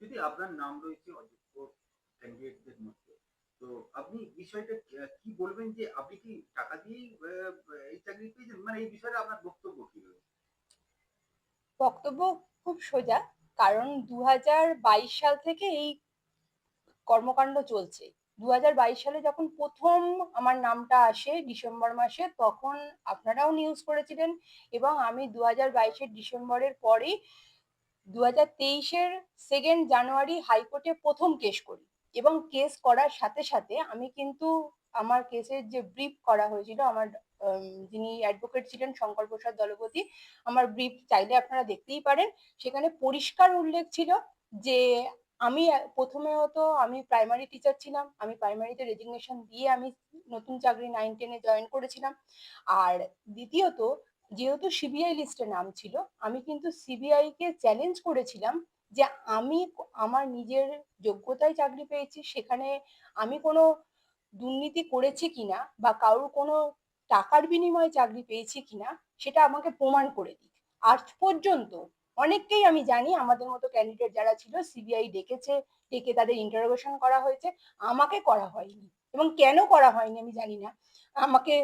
যদি আপনার নাম রয়েছে, অযোগ্য ক্যান্ডিডেটদের মধ্যে, তো আপনি বিষয়টা কি বলবেন যে আপনি কি টাকা দিয়েই এই চাকরি পেয়েছেন? মানে এই বিষয়ে আপনার বক্তব্য কি রয়েছে? বক্তব্য খুব সোজা, কারণ দু সাল থেকে এই কর্মকাণ্ড চলছে। দু হাজার বাইশ সালে যখন প্রথম আমার নামটা আসে ডিসেম্বর মাসে, তখন আপনারাও নিউজ করেছিলেন এবং আমি দু হাজার বাইশের ডিসেম্বরের পরেই দু হাজার তেইশের সেকেন্ড জানুয়ারি হাইকোর্টে প্রথম কেস করি। এবং কেস করার সাথে সাথে আমি কিন্তু আমার কেসের যে ব্রিফ করা হয়েছিল, আমার যিনি অ্যাডভোকেট ছিলেন শঙ্কর প্রসাদ দলপতি, আমার ব্রিফ চাইলে আপনারা দেখতেই পারেন। সেখানে পরিষ্কার উল্লেখ ছিল যে আমি প্রথমে হতো আমি প্রাইমারি টিচার ছিলাম, আমি প্রাইমারিতে রেজিগনেশন দিয়ে আমি নতুন চাকরি নাইন টেনে জয়েন করেছিলাম। আর দ্বিতীয়ত যেহেতু সিবিআই লিস্টে নাম ছিল, আমি কিন্তু সিবিআই কে চ্যালেঞ্জ করেছিলাম যে আমি আমার নিজের যোগ্যতায় চাকরি পেয়েছি, সেখানে আমি কোনো দুর্নীতি করেছি কিনা বা কারোর কোনো টাকার বিনিময়ে চাকরি পেয়েছি কিনা, সেটা আমাকে প্রমাণ করে দিক। আজ পর্যন্ত অনেককেই আমি জানি, আমাদের মতো ক্যান্ডিডেট যারা ছিল সিবিআই ডেকেছে, ডেকে তাদের ইন্টারোগেশন করা হয়েছে, আমাকে করা হয়নি। এবং কেন করা হয়নি আমি জানি না। আমাকে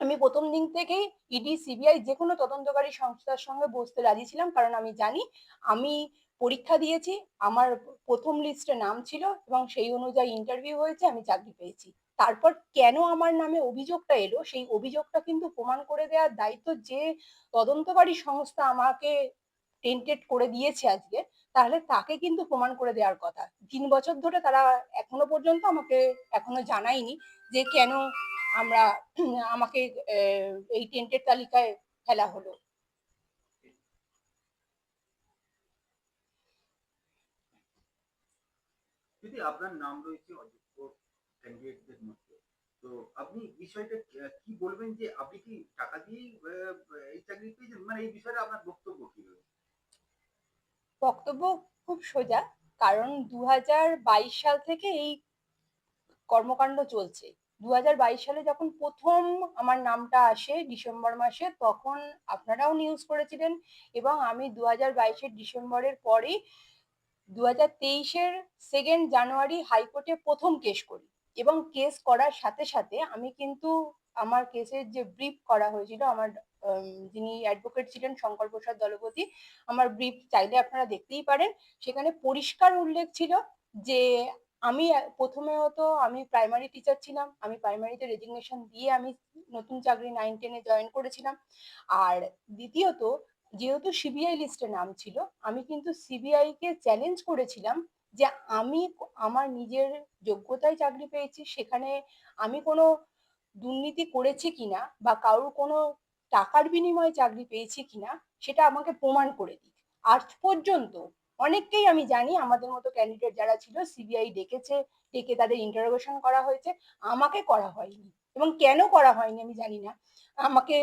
আমি প্রথম দিন থেকেই ইডি সিবিআই যে কোনো তদন্তকারী সংস্থার সঙ্গে বসতে রাজি ছিলাম, কারণ আমি জানি আমি পরীক্ষা দিয়েছি, আমার প্রথম লিস্টে নাম ছিল এবং সেই অনুযায়ী ইন্টারভিউ হয়েছে, আমি চাকরি পেয়েছি। তারপর কেন আমার নামে অভিযোগটা এলো, সেই অভিযোগটা কিন্তু প্রমাণ করে দেওয়ার দায়িত্ব যে তদন্তকারী সংস্থা আমাকে টেন্টেড করে দিয়েছে আজকে, তাহলে তাকে কিন্তু প্রমাণ করে দেওয়ার কথা। তিন বছর ধরে তারা এখনও পর্যন্ত আমাকে এখনও জানায়নি যে কেন আমরা আমাকে এই টেন্টের তালিকায় ফেলা হলো। যদি আপনার নাম রয়েছে অযোগ্য ক্যান্ডিডেটদের মধ্যে। তো আপনি বিষয়টা কি বলবেন যে আপনি কি টাকা দিয়েই আহ, এই চাকরি পেয়েছেন? মানে এই বিষয়ে আপনার বক্তব্য কি রয়েছে? বক্তব্য খুব সোজা কারণ দু হাজার বাইশ সাল থেকে এই কর্মকাণ্ড চলছে। দু হাজার বাইশ সালে যখন প্রথম আমার নামটা আসে ডিসেম্বর মাসে, তখন আপনারাও নিউজ করেছিলেন এবং আমি দু হাজার বাইশের ডিসেম্বরের পরেই দু হাজার তেইশের সেকেন্ড জানুয়ারি হাইকোর্টে প্রথম কেস করি এবং কেস করার সাথে সাথে আমি কিন্তু আমার কেসের যে ব্রিফ করা হয়েছিল, আমার যিনি অ্যাডভোকেট ছিলেন শঙ্কর প্রসাদ দলপতি, আমার ব্রিফ চাইলে আপনারা দেখতেই পারেন। সেখানে পরিষ্কার উল্লেখ ছিল যে আমি, প্রথমে হতো আমি প্রাইমারি টিচার ছিলাম, আমি প্রাইমারিতে রেজিগনেশন দিয়ে আমি নতুন চাকরি নাইন টেনে জয়েন করেছিলাম। আর দ্বিতীয়ত, যেহেতু সিবিআই লিস্টে নাম ছিল, আমি কিন্তু সিবিআই কে চ্যালেঞ্জ করেছিলাম যে আমি আমার নিজের যোগ্যতায় চাকরি পেয়েছি, সেখানে আমি কোনো দুর্নীতি করেছি কিনা বা কারোর কোনো টাকার বিনিময়ে চাকরি পেয়েছি কিনা, সেটা আমাকে প্রমাণ করে দিক। আজ পর্যন্ত অনেককেই আমি জানি, আমাদের মতো ক্যান্ডিডেট যারা ছিল সিবিআই ডেকেছে, ডেকে তাদের ইন্টারোগেশন করা হয়েছে। আমাকে করা হয়নি। এবং কেন করা হয়নি আমি জানি না। আমাকে,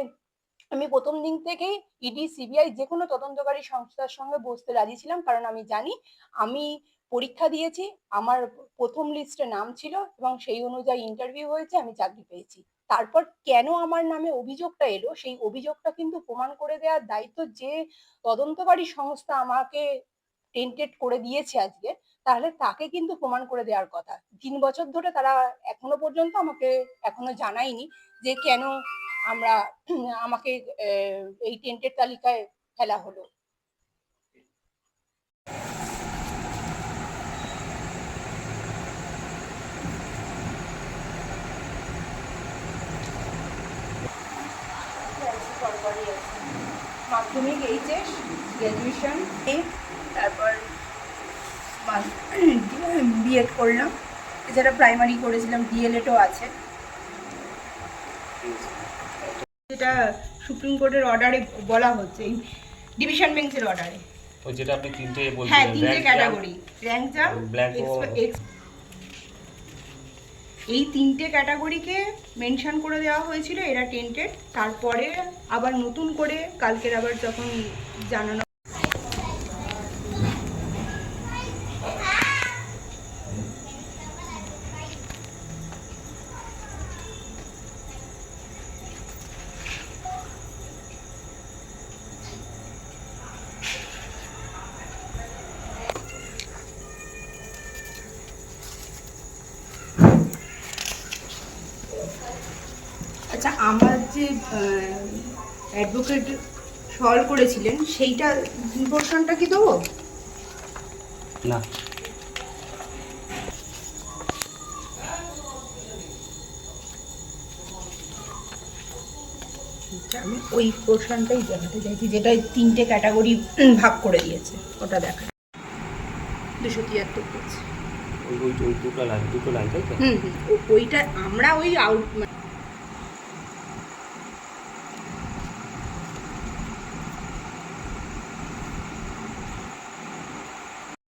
আমি প্রথম দিন থেকেই ইডি সিবিআই যে কোনো তদন্তকারী সংস্থার সঙ্গে বসতে রাজি ছিলাম, কারণ আমি জানি, আমি পরীক্ষা দিয়েছি, আমার প্রথম লিস্টে নাম ছিল এবং সেই অনুযায়ী ইন্টারভিউ হয়েছে, আমি চাকরি পেয়েছি। তারপর কেন আমার নামে অভিযোগটা এলো, সেই অভিযোগটা কিন্তু প্রমাণ করে দেওয়ার দায়িত্ব যে তদন্তকারী সংস্থা আমাকে টেন্টেড করে দিয়েছে আজকে, তাহলে তাকে কিন্তু প্রমাণ করে দেওয়ার কথা। তিন বছর ধরে তারা এখনও পর্যন্ত আমাকে এখনও জানায়নি যে কেন আমরা, আমাকে এই টেন্টের তালিকায় ফেলা হলো। মাধ্যমিক এইচএস গ্র্যাজুয়েশন এ তারপর বিএড করলাম। এছাড়া প্রাইমারি করেছিলাম ডিএলএডও আছে। যেটা সুপ্রিম কোর্টের অর্ডারে বলা হচ্ছে এই ডিভিশন বেঞ্চের অর্ডারে ওই যেটা আপনি তিনটে হ্যাঁ তিনটে ক্যাটাগরি র্যাঙ্ক Blank ও- এই তিনটে ক্যাটাগরিকে মেনশন করে দেওয়া হয়েছিল এরা টেন্টেড তারপরে আবার নতুন করে কালকের আবার যখন জানানো আমার যে অ্যাডভোকেট সলভ করেছিলেন সেইটা পোর্শনটা কি দেবো? না। আমি ওই পোর্শনটাই দেখাতে চাইছি যেটা তিনটে ক্যাটাগরি ভাগ করে দিয়েছে ওটা দেখা দুশো তিয়াত্তর পেজ ওই ওই দুটো লাইন দুটো লাইন তাই তো? হুম ওইটা আমরা ওই আউট